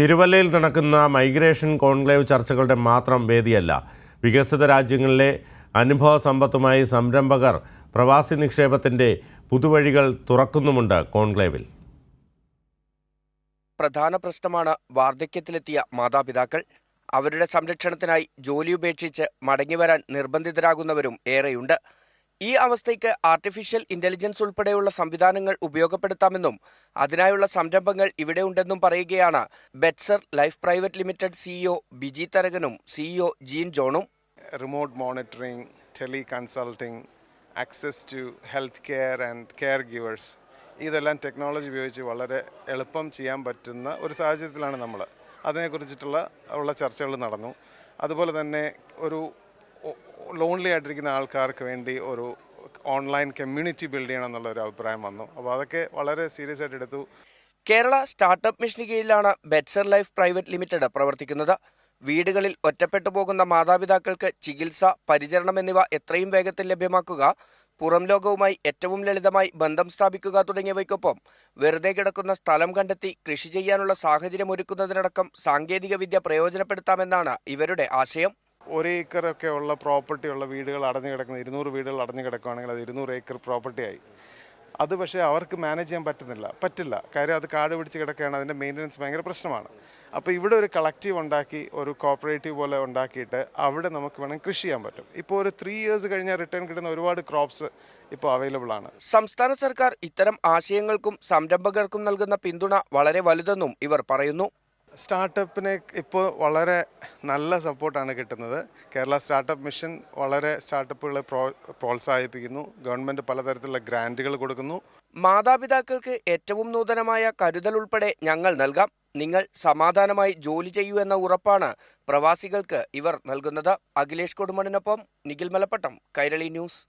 തിരുവല്ലയിൽ നടക്കുന്ന migration conclave ചർച്ചകളുടെ മാത്രം വേദിയല്ല. വികസിത രാജ്യങ്ങളിലെ അനുഭവ സമ്പത്തുമായി സംരംഭകർ പ്രവാസി നിക്ഷേപത്തിന്റെ പുതുവഴികൾ തുറക്കുന്നുമുണ്ട് കോൺക്ലേവിൽ. പ്രധാന പ്രശ്നമാണ് വാർദ്ധക്യത്തിലെത്തിയ മാതാപിതാക്കൾ. അവരുടെ സംരക്ഷണത്തിനായി ജോലി ഉപേക്ഷിച്ച് മടങ്ങിവരാൻ നിർബന്ധിതരാകുന്നവരും ഏറെയുണ്ട്. ഈ അവസ്ഥയ്ക്ക് ആർട്ടിഫിഷ്യൽ ഇന്റലിജൻസ് ഉൾപ്പെടെയുള്ള സംവിധാനങ്ങൾ ഉപയോഗപ്പെടുത്താമെന്നും അതിനായുള്ള സംരംഭങ്ങൾ ഇവിടെ ഉണ്ടെന്നും പറയുകയാണ് Betser life private limited CEO Biji തരകനും CEO Jean ജോണും. Remote monitoring tele consulting access to health care and caregivers ഇതെല്ലാം ടെക്നോളജി ഉപയോഗിച്ച് വളരെ എളുപ്പം ചെയ്യാൻ പറ്റുന്ന ഒരു സാഹചര്യത്തിലാണ് നമ്മൾ അതിനെക്കുറിച്ചിട്ടുള്ള ഉള്ള ചർച്ചകൾ നടന്നു. അതുപോലെ തന്നെ ഒരു ലോൺലി ആയിട്ടിരിക്കുന്ന ആൾക്കാർക്ക് വേണ്ടി ഒരു ഓൺലൈൻ കമ്മ്യൂണിറ്റി ബിൽഡ് ചെയ്യണം എന്നുള്ള ഒരു അഭിപ്രായം വന്നു. അപ്പോൾ അതൊക്കെ വളരെ സീരിയസ് ആയിട്ട് എടുത്തു. കേരള സ്റ്റാർട്ടപ്പ് മിഷന് കീഴിലാണ് ബെറ്റ്സർ ലൈഫ് പ്രൈവറ്റ് ലിമിറ്റഡ് പ്രവർത്തിക്കുന്നത്. വീടുകളിൽ ഒറ്റപ്പെട്ടു പോകുന്ന മാതാപിതാക്കൾക്ക് ചികിത്സ പരിചരണം എന്നിവ എത്രയും വേഗത്തിൽ ലഭ്യമാക്കുക പുറം ലോകവുമായി ഏറ്റവും ലളിതമായി ബന്ധം സ്ഥാപിക്കുക തുടങ്ങിയവയ്ക്കൊപ്പം വെറുതെ കിടക്കുന്ന സ്ഥലം കണ്ടെത്തി കൃഷി ചെയ്യാനുള്ള സാഹചര്യം ഒരുക്കുന്നതിനടക്കം സാങ്കേതികവിദ്യ പ്രയോജനപ്പെടുത്താമെന്നാണ് ഇവരുടെ ആശയം. ഒരു ഏക്കറൊക്കെ ഉള്ള പ്രോപ്പർട്ടി ഉള്ള വീടുകൾ അടഞ്ഞു കിടക്കുന്ന ഇരുന്നൂറ് വീടുകൾ അടഞ്ഞു കിടക്കുകയാണെങ്കിൽ അത് ഇരുന്നൂറ് ഏക്കർ പ്രോപ്പർട്ടിയായി അത് പക്ഷേ അവർക്ക് മാനേജ് ചെയ്യാൻ പറ്റുന്നില്ല. പറ്റില്ല. കാര്യം അത് കാട് പിടിച്ച് കിടക്കുകയാണ് അതിന്റെ മെയിന്റനൻസ് ഭയങ്കര പ്രശ്നമാണ്. അപ്പോൾ ഇവിടെ ഒരു കളക്റ്റീവ് ഉണ്ടാക്കി ഒരു കോപ്പറേറ്റീവ് പോലെ ഉണ്ടാക്കിയിട്ട് അവിടെ നമുക്ക് വേണമെങ്കിൽ കൃഷി ചെയ്യാൻ പറ്റും. ഇപ്പോൾ ഒരു ത്രീ ഇയേഴ്സ് കഴിഞ്ഞാൽ റിട്ടേൺ കിട്ടുന്ന ഒരുപാട് ക്രോപ്സ് ഇപ്പോൾ അവൈലബിൾ ആണ്. സംസ്ഥാന സർക്കാർ ഇത്തരം ആശയങ്ങൾക്കും സംരംഭകർക്കും നൽകുന്ന പിന്തുണ വളരെ വലുതെന്നും ഇവർ പറയുന്നു. സ്റ്റാർട്ടപ്പിനെ ഇപ്പോൾ വളരെ നല്ല സപ്പോർട്ടാണ് കിട്ടുന്നത്. കേരള സ്റ്റാർട്ടപ്പ് മിഷൻ വളരെ സ്റ്റാർട്ടപ്പുകളെ പ്രോ പ്രോത്സാഹിപ്പിക്കുന്നു. ഗവൺമെന്റ് പലതരത്തിലുള്ള ഗ്രാന്റുകൾ കൊടുക്കുന്നു. മാതാപിതാക്കൾക്ക് ഏറ്റവും നൂതനമായ കരുതൽ ഉൾപ്പെടെ ഞങ്ങൾ നൽകാം. നിങ്ങൾ സമാധാനമായി ജോലി ചെയ്യൂ എന്ന ഉറപ്പാണ് പ്രവാസികൾക്ക് ഇവർ നൽകുന്നത്. അഖിലേഷ് കൊടുമണിനൊപ്പം നിഖിൽ മലപ്പട്ടം കൈരളി ന്യൂസ്.